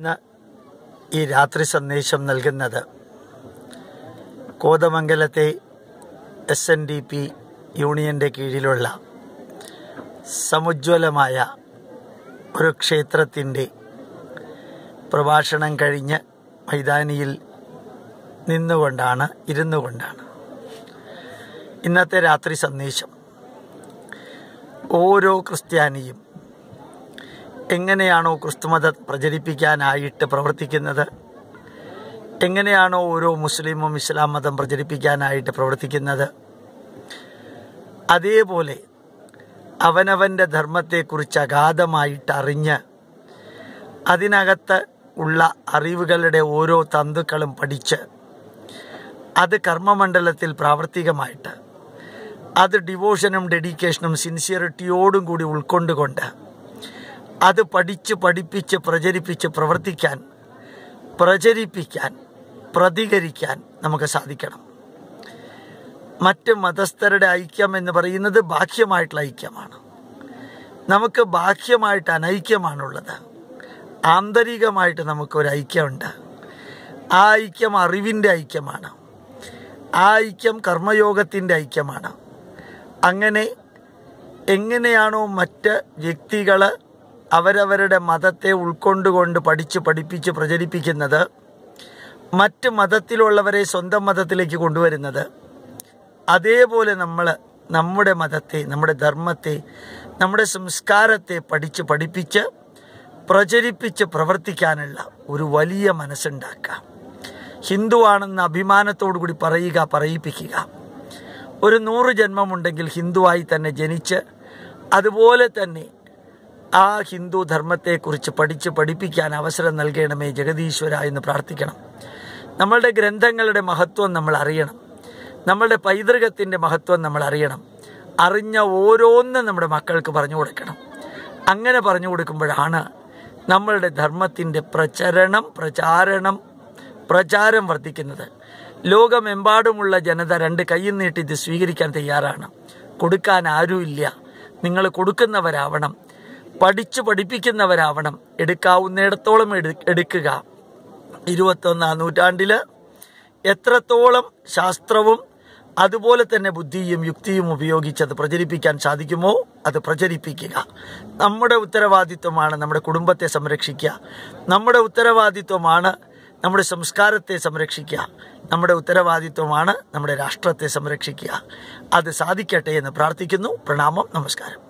ഇന്ന് ഈ രാത്രി സന്ദേശം നൽകുന്നത് കോതമംഗലത്തെ എസ് എൻ ഡി പി യൂണിയന്റെ കീഴിലുള്ള സമുജ്വലമായ ഒരു ക്ഷേത്രത്തിന്റെ പ്രഭാഷണം കഴിഞ്ഞ് മൈതാനിയിൽ നിന്നുകൊണ്ടാണ് ഇരുന്നു കൊണ്ടാണ് ഇന്നത്തെ രാത്രി സന്ദേശം. ഓരോ ക്രിസ്ത്യാനിയും എങ്ങനെയാണോ ക്രിസ്തുമതം പ്രചരിപ്പിക്കാനായിട്ട് പ്രവർത്തിക്കുന്നത്? എങ്ങനെയാണോ ഓരോ മുസ്ലിമും ഇസ്ലാം മതം പ്രചരിപ്പിക്കാനായിട്ട് പ്രവർത്തിക്കുന്നത്? അതേപോലെ അവനവന്റെ ധർമ്മത്തെക്കുറിച്ച് അഗാധമായിട്ട് അറിഞ്ഞ് അതിനകത്ത് ഉള്ള അറിവുകളുടെ ഓരോ തന്തുക്കളും പഠിച്ച് അത് കർമ്മമണ്ഡലത്തിൽ പ്രാവർത്തികമായിട്ട് അത് ഡിവോഷനും ഡെഡിക്കേഷനും സിൻസിയറിറ്റിയോടും കൂടി ഉൾക്കൊണ്ടുകൊണ്ട് അത് പഠിച്ച് പഠിപ്പിച്ച് പ്രചരിപ്പിച്ച് പ്രവർത്തിക്കാൻ പ്രചരിപ്പിക്കാൻ പ്രതികരിക്കാൻ നമുക്ക് സാധിക്കണം. മറ്റ് മതസ്ഥരുടെ ഐക്യം എന്ന് പറയുന്നത് ബാഹ്യമായിട്ടുള്ള ഐക്യമാണ്. നമുക്ക് ബാഹ്യമായിട്ട് അനൈക്യമാണുള്ളത്. ആന്തരികമായിട്ട് നമുക്കൊരു ഐക്യമുണ്ട്. ആ ഐക്യം അറിവിന്റെ ഐക്യമാണ്. ആ ഐക്യം കർമ്മയോഗത്തിന്റെ ഐക്യമാണ്. അങ്ങനെ എങ്ങനെയാണോ മറ്റ് വ്യക്തികൾ അവരവരുടെ മതത്തെ ഉൾക്കൊണ്ടുകൊണ്ട് പഠിച്ച് പഠിപ്പിച്ച് പ്രചരിപ്പിക്കുന്നത് മറ്റ് മതത്തിലുള്ളവരെ സ്വന്തം മതത്തിലേക്ക് കൊണ്ടുവരുന്നത്. അതേപോലെ നമ്മൾ നമ്മുടെ മതത്തെ നമ്മുടെ ധർമ്മത്തെ നമ്മുടെ സംസ്കാരത്തെ പഠിച്ച് പഠിപ്പിച്ച് പ്രചരിപ്പിച്ച് പ്രവർത്തിക്കാനുള്ള ഒരു വലിയ മനസ്സുണ്ടാക്കാം ഹിന്ദുവാണെന്ന് അഭിമാനത്തോടു കൂടി പറയുക പറയിപ്പിക്കുക. ഒരു നൂറ് ജന്മമുണ്ടെങ്കിൽ ഹിന്ദുവായി തന്നെ ജനിച്ച് അതുപോലെ തന്നെ ആ ഹിന്ദു ധർമ്മത്തെക്കുറിച്ച് പഠിച്ച് പഠിപ്പിക്കാൻ അവസരം നൽകണമേ ജഗതീശ്വര എന്ന് പ്രാർത്ഥിക്കണം. നമ്മളുടെ ഗ്രന്ഥങ്ങളുടെ മഹത്വം നമ്മൾ അറിയണം. നമ്മളുടെ പൈതൃകത്തിന്റെ മഹത്വം നമ്മൾ അറിയണം. അറിഞ്ഞ ഓരോന്നും നമ്മുടെ മക്കൾക്ക് പറഞ്ഞു കൊടുക്കണം. അങ്ങനെ പറഞ്ഞു കൊടുക്കുമ്പോഴാണ് നമ്മളുടെ ധർമ്മത്തിന്റെ പ്രചരണം പ്രചാരണം പ്രചാരം വർദ്ധിക്കുന്നത്. ലോകമെമ്പാടുമുള്ള ജനത രണ്ട് കൈയും നീട്ടി ഇത് സ്വീകരിക്കാൻ തയ്യാറാണ്. കൊടുക്കാൻ ആരുമില്ല. നിങ്ങൾ കൊടുക്കുന്നവരാവണം. പഠിച്ചു പഠിപ്പിക്കുന്നവരാവണം. എടുക്കാവുന്നിടത്തോളം എടു എടുക്കുക. ഇരുപത്തൊന്നാം നൂറ്റാണ്ടിൽ എത്രത്തോളം ശാസ്ത്രവും അതുപോലെ തന്നെ ബുദ്ധിയും യുക്തിയും ഉപയോഗിച്ച് അത് പ്രചരിപ്പിക്കാൻ സാധിക്കുമോ അത് പ്രചരിപ്പിക്കുക. നമ്മുടെ ഉത്തരവാദിത്വമാണ് നമ്മുടെ കുടുംബത്തെ സംരക്ഷിക്കുക. നമ്മുടെ ഉത്തരവാദിത്വമാണ് നമ്മുടെ സംസ്കാരത്തെ സംരക്ഷിക്കുക. നമ്മുടെ ഉത്തരവാദിത്വമാണ് നമ്മുടെ രാഷ്ട്രത്തെ സംരക്ഷിക്കുക. അത് സാധിക്കട്ടെ എന്ന് പ്രാർത്ഥിക്കുന്നു. പ്രണാമം. നമസ്കാരം.